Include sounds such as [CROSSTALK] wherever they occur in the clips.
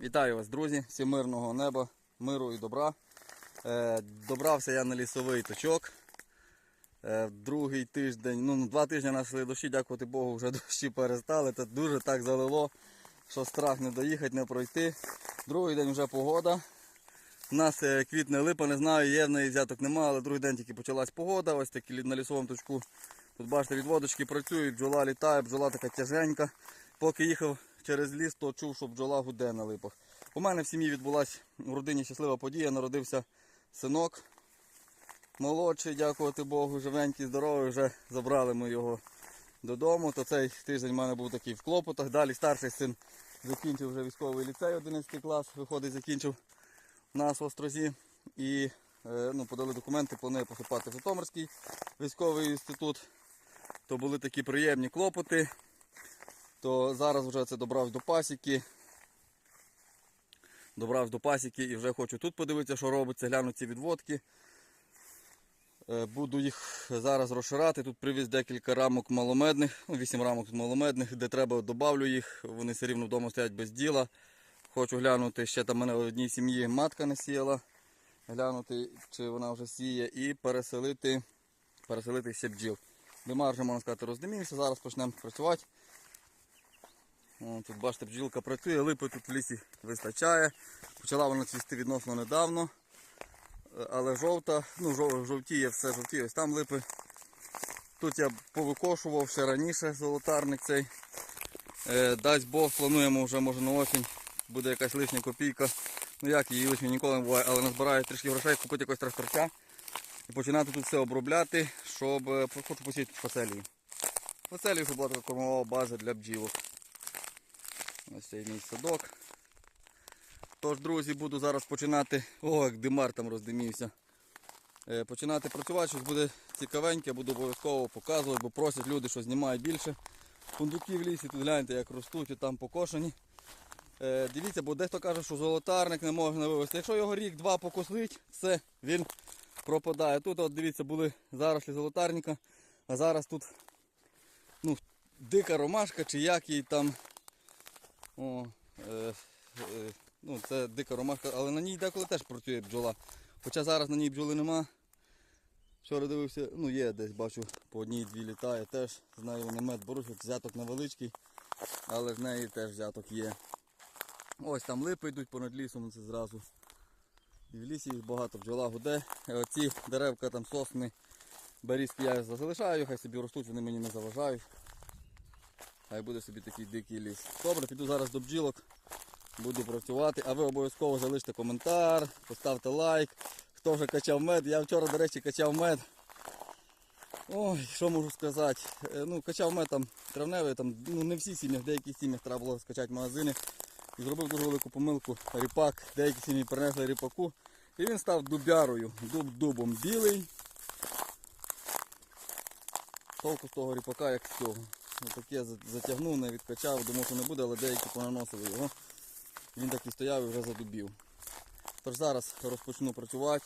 Вітаю вас, друзі! Всім мирного неба, миру і добра. Е, добрався я на лісовий точок. Е, другий тиждень, ну два тижні нашли дощі, дякувати Богу, вже [LAUGHS] дощі перестали. Це дуже так залило, що страх не доїхати, не пройти. Другий день вже погода. У нас е, квітне липа, не знаю, є в неї взяток немає, але другий день тільки почалась погода. Ось такі на лісовому точку. Тут бачите, відводочки працюють, бджола літає, бджола така тяженька. Поки їхав через ліс, то чув, що бджола гуде на липах. У мене в сім'ї відбулася в родині щаслива подія. Народився синок молодший, дякувати Богу, живенький, здоровий. Вже забрали ми його додому. То цей тиждень в мене був такий в клопотах. Далі старший син закінчив вже військовий ліцей, 11 клас, виходить, закінчив нас в Острозі. І е, ну, подали документи, планує поступати в Житомирський військовий інститут. То були такі приємні клопоти. То зараз вже це добрав до пасіки. Добрав до пасіки і вже хочу тут подивитися, що робиться, гляну ці відводки. Е, Буду їх зараз розширати. Тут привіз декілька рамок маломедних, ну, 8 рамок маломедних, де треба, добавлю їх. Вони все рівно вдома стоять без діла. Хочу глянути, ще там мене в одній сім'ї матка не сіяла. Глянути, чи вона вже сіє, і переселити, переселити ще бджіл. Димар вже, можна сказати, роздимівся, зараз почнемо працювати. Тут бачите, бджілка працює, липи тут в лісі вистачає. Почала вона цвісти відносно недавно. Е, Але жовта, ну жов- жовтіє, все жовтіє, ось там липи. Тут я повикошував ще раніше золотарник цей. Е, дасть Бог, плануємо вже може на осінь. Буде якась лишня копійка. Ну як її лишня ніколи не буває, але назбираю трішки грошей, купити якось тракторця і починати тут все обробляти, щоб е, хочу посіяти фацелію. Фацелію, щоб була така кормова база для бджілок. Ось цей мій садок. Тож, друзі, буду зараз починати. О, як димар там роздимівся. Е, починати працювати, щось буде цікавеньке, буду обов'язково показувати, бо просять люди, що знімають більше. Фундуки в лісі, тут гляньте, як ростуть і там покошені. Е, дивіться, бо дехто каже, що золотарник не можна вивезти. Якщо його рік-два покослить, все, він пропадає. Тут, от дивіться, були зарослі золотарника, а зараз тут ну, дика ромашка чи як їй там. О, е, е, ну, це дика ромашка, але на ній деколи теж працює бджола. Хоча зараз на ній бджоли нема. Вчора дивився, ну є десь бачу, по одній-дві літає, теж з нею вони мед хоч взяток невеличкий, але з неї теж взяток є. Ось там липи йдуть понад лісом, це зразу. І в лісі їх багато бджола гуде. Оці деревка там сосни, берізки я залишаю, хай собі ростуть, вони мені не заважають. Хай буде собі такий дикий ліс. Добре, піду зараз до бджілок, буду працювати, а ви обов'язково залиште коментар, поставте лайк. Хто вже качав мед, я вчора, до речі, качав мед. Ой, що можу сказати? Е, Ну, качав мед там травневий, там, ну не всі сім'ях, в деяких сім'ях треба було скачати магазини. І зробив дуже велику помилку. Ріпак, деякі сім'ї принесли ріпаку. І він став дубярою, дуб дубом білий. Толку з того ріпака, як з цього. Отаке за- затягнув, не відкачав, думав, що не буде, але деякі понаносили його. Він так і стояв і вже задубів. Тож зараз розпочну працювати.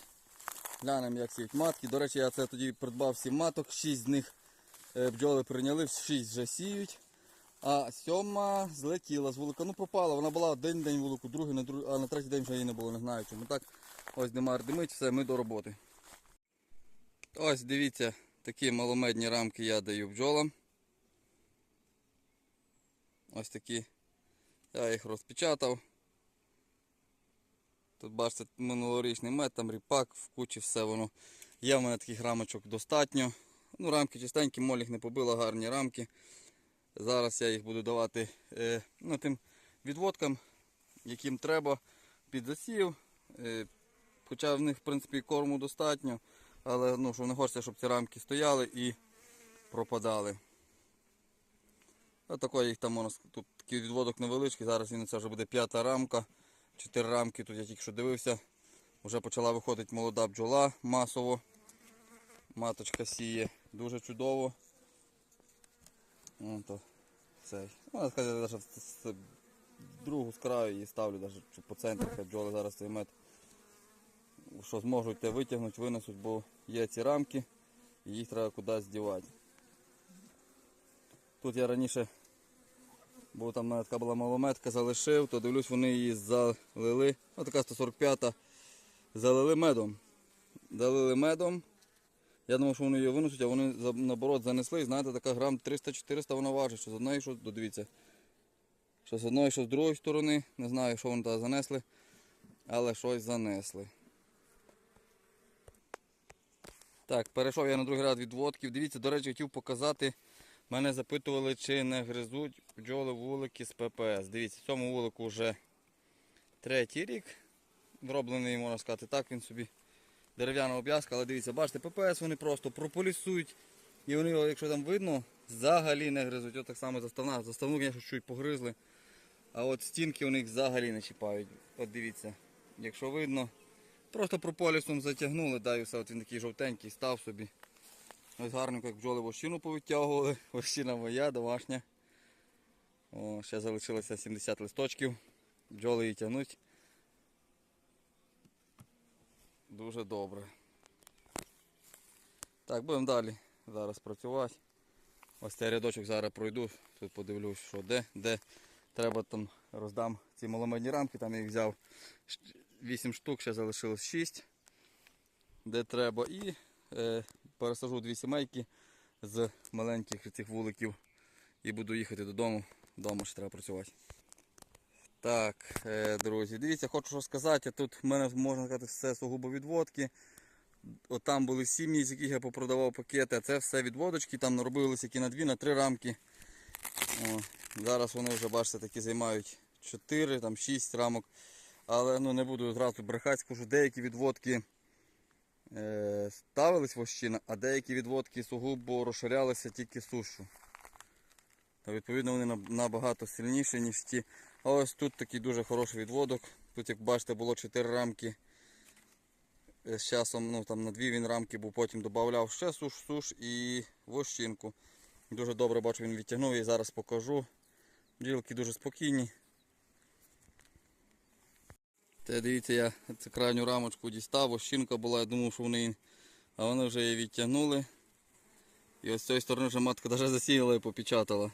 Глянемо, як сіють матки. До речі, я це тоді придбав 7 маток, 6 з них е, бджоли прийняли, 6 вже сіють. А сьома злетіла з вулика. Ну пропала, вона була один день вулику, другий, на друг... а на третій день вже її не було, не знаю чому. Так, ось димар димить, все, ми до роботи. Ось дивіться, такі маломедні рамки я даю бджолам. Ось такі. Я їх розпечатав. Тут бачите минулорічний мед, там ріпак, в кучі все воно. Є в мене таких рамочок достатньо. Ну, рамки чистенькі, моліх не побила, гарні рамки. Зараз я їх буду давати е, ну, тим відводкам, яким треба під засів. Е, хоча в них в принципі корму достатньо, але ну, що не хочеться, щоб ці рамки стояли і пропадали. Отакої їх там можна, ск- тут такий відводок невеличкий, зараз він це вже буде п'ята рамка. Чотири рамки, тут я тільки що дивився. Вже почала виходити молода бджола масово. Маточка сіє дуже чудово. Вон то цей. Можна сказати, навіть другу з краю її ставлю, навіть по центрі хай бджоли зараз цей мед. Що зможуть те витягнуть, винесуть, бо є ці рамки і їх треба кудись дівати. Тут я раніше Бо там мене така була малометка, залишив, то дивлюсь, вони її залили. Ось така 145-та. Залили медом. Залили медом. Я думав, що вони її винесуть, а вони наоборот занесли. Знаєте, така грам 300-400 вона важить, що з одної, що дивіться. Що з одної, що з другої сторони. Не знаю, що вони туди занесли, але щось занесли. Так, перейшов я на другий ряд відводків. Дивіться, до речі, хотів показати. Мене запитували, чи не гризуть бджоли вулики з ППС. Дивіться, цьому вулику вже третій рік. Зроблений, можна сказати, так він собі дерев'яна обв'язка, але дивіться, бачите, ППС вони просто прополісують. І вони, якщо там видно, взагалі не гризуть. От так само заставна. Заставну, звісно, чуть погризли. А от стінки у них взагалі не чіпають. От дивіться, якщо видно, просто прополісом затягнули, да, і все, от він такий жовтенький, став собі. Ось гарненько, як бджоли вощину повитягували. [LAUGHS] Вощина моя, домашня. О, ще залишилося 70 листочків. Бджоли її тягнуть. Дуже добре. Так, будемо далі зараз працювати. Ось цей рядочок зараз пройду, тут подивлюсь, що де, де. Треба там роздам ці маломедні рамки, там я їх взяв 8 штук, ще залишилось 6. Де треба. І е, пересажу дві сімейки з маленьких цих вуликів і буду їхати додому. Дома ще треба працювати. Так, е, друзі, дивіться, хочу що сказати. Тут в мене можна сказати все сугубо відводки. От там були сім'ї, з яких я попродавав пакети, а це все відводочки, там наробилися які на дві, на три рамки. О, зараз вони вже, бачите, такі займають 4, там 6 рамок. Але ну, не буду зразу брехати, скажу, деякі відводки ставились вощина, а деякі відводки сугубо розширялися тільки сушу. Та відповідно вони набагато сильніші, ніж ті. А ось тут такий дуже хороший відводок. Тут, як бачите, було 4 рамки. Е, З часом ну, там, на дві він рамки був, потім додавав ще суш, суш і вощинку. Дуже добре бачу, він відтягнув і зараз покажу. Бджілки дуже спокійні. Те дивіться, я цю крайню рамочку дістав, вощинка була, я думав, що вони, а вони вже її відтягнули. І ось з цієї сторони вже матка навіть засіяла і попечатала.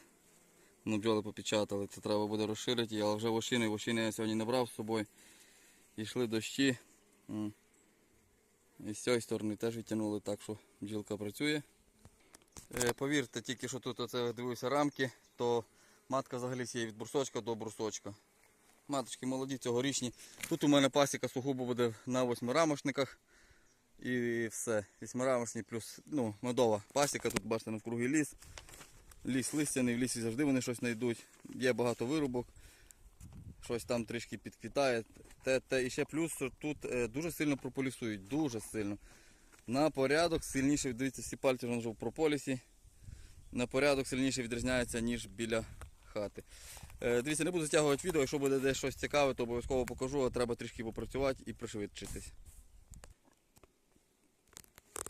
Ну, бджоли попечатали, це треба буде розширити, але вже вощини, вощини я сьогодні не брав з собою. Йшли дощі. І з цієї сторони теж відтягнули, так що бджілка працює. Е, Повірте, тільки що тут дивився рамки, то матка взагалі сіє від брусочка до брусочка. Маточки молоді, цьогорічні. Тут у мене пасіка сугубо буде на восьмирамошниках. І все. Вісьмирамошні плюс ну, медова пасіка. Тут бачите навкруги ліс. Ліс листяний, в лісі завжди вони щось знайдуть. Є багато вирубок. Щось там трішки підквітає. Те, те. І ще плюс що тут е, дуже сильно прополісують. Дуже сильно. На порядок сильніше, дивіться, всі пальці вже в прополісі. На порядок сильніше відрізняється, ніж біля хати. Е, дивіться, не буду затягувати відео, якщо буде десь щось цікаве, то обов'язково покажу, а треба трішки попрацювати і пришвидшитись.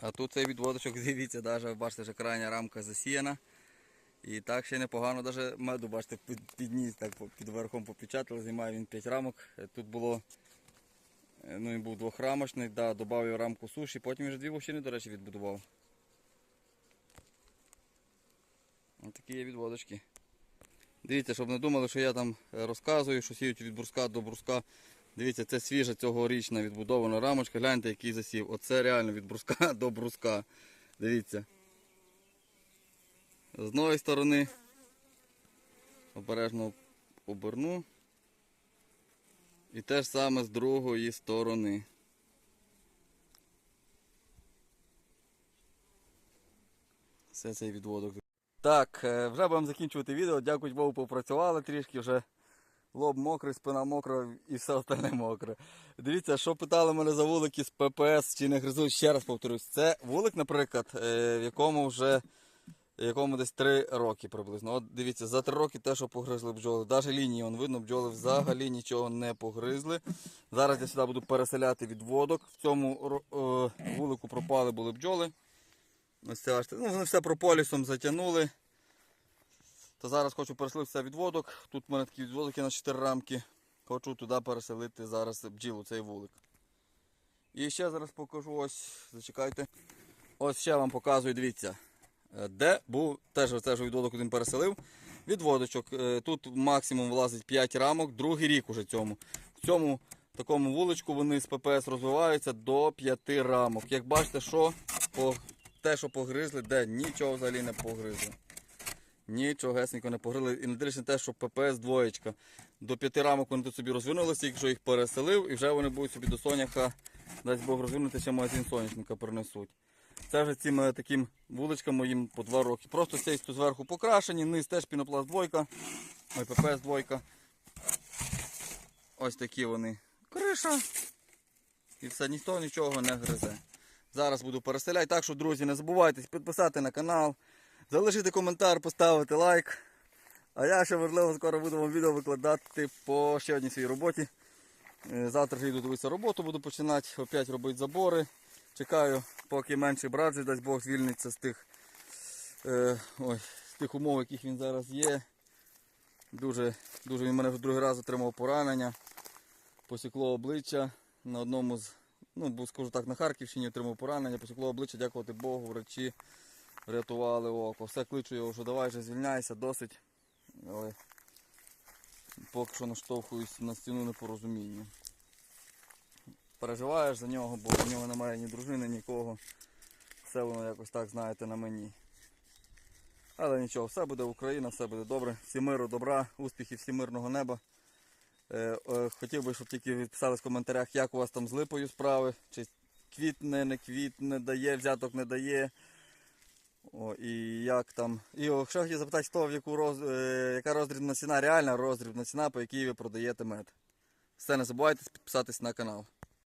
А тут цей відводочок, [LAUGHS] дивіться, даже, бачите, вже крайня рамка засіяна. І так ще непогано, навіть меду, бачите, під, ніс, так під верхом попечатали, знімає він 5 рамок. Е, Тут було, е, ну він був двохрамочний, да, додав рамку суші, потім вже дві вощини, до речі, відбудував. Ось такі є відводочки. Дивіться, щоб не думали, що я там е, розказую, що сіють від бруска до бруска. Дивіться, це свіжа цьогорічна відбудована рамочка. Гляньте, який засів. Оце реально від бруска [LAUGHS] до бруска. Дивіться. З одної сторони обережно оберну. І те ж саме з другої сторони. Все цей відводок. Так, е, вже будемо закінчувати відео. Дякую Богу, попрацювали трішки вже. Лоб мокрий, спина мокра і все остальне мокре. Дивіться, що питали мене за вулики з ППС чи не гризуть, ще раз повторюсь. Це вулик, наприклад, е, в якому вже якому десь 3 роки приблизно. От дивіться, за 3 роки те, що погризли бджоли. Навіть лінії, он видно, бджоли взагалі нічого не погризли. Зараз я сюди буду переселяти відводок. В цьому е, вулику пропали були бджоли. Ось це бачите, ну, вони все прополісом затягнули. То зараз хочу переселитися відводок. Тут в мене такі відводок є на 4 рамки. Хочу туди переселити зараз бджілу, цей вулик. І ще зараз покажу ось, зачекайте. Ось ще вам показую, дивіться. е, Де був теж оце ж відводок один переселив. Відводочок. Е, Тут максимум влазить 5 рамок, другий рік уже цьому. В цьому такому вуличку вони з ППС розвиваються до 5 рамок. Як бачите, що по, те, що погризли, де нічого взагалі не погризли. Нічогесенько не погрили. І не дивлячись на те, що ППС двоєчка. До п'яти рамок вони тут собі розвинулися, якщо їх переселив, і вже вони будуть собі до соняха, дасть Бог розвинути, ще магазин соняшника принесуть. Це вже цими таким вуличками їм по два роки. Просто цей тут зверху покрашені, низ теж пінопласт двойка, ой, ППС двойка. Ось такі вони. Криша. І все, ніхто нічого не гризе. Зараз буду переселяти. Так що, друзі, не забувайте підписати на канал, залишити коментар, поставити лайк. А я ще можливо скоро буду вам відео викладати по ще одній своїй роботі. Е, Завтра йду дивитися роботу, буду починати опять робити забори. Чекаю, поки менший брат, вже, дасть Бог звільниться з тих, е, ой, з тих умов, яких він зараз є. Дуже, дуже він мене вже другий раз отримав поранення. Посікло обличчя на одному з, ну, скажу так, на Харківщині отримав поранення, посікло обличчя, дякувати Богу, врачі врятували око. Все кличу його, що давай вже звільняйся, досить. Але поки що наштовхуюсь на стіну непорозуміння. Переживаєш за нього, бо в нього немає ні дружини, нікого. Все воно якось так, знаєте, на мені. Але нічого, все буде Україна, все буде добре. Всі миру, добра, успіхів, всім мирного неба. Е, хотів би, щоб тільки відписали в коментарях, як у вас там з липою справи, чи квітне, не квітне, дає, взяток не дає. О, і як там. І якщо хотів запитати, хто в яку роз... е, яка роздрібна ціна, реальна роздрібна ціна, по якій ви продаєте мед. Все, не забувайте підписатись на канал.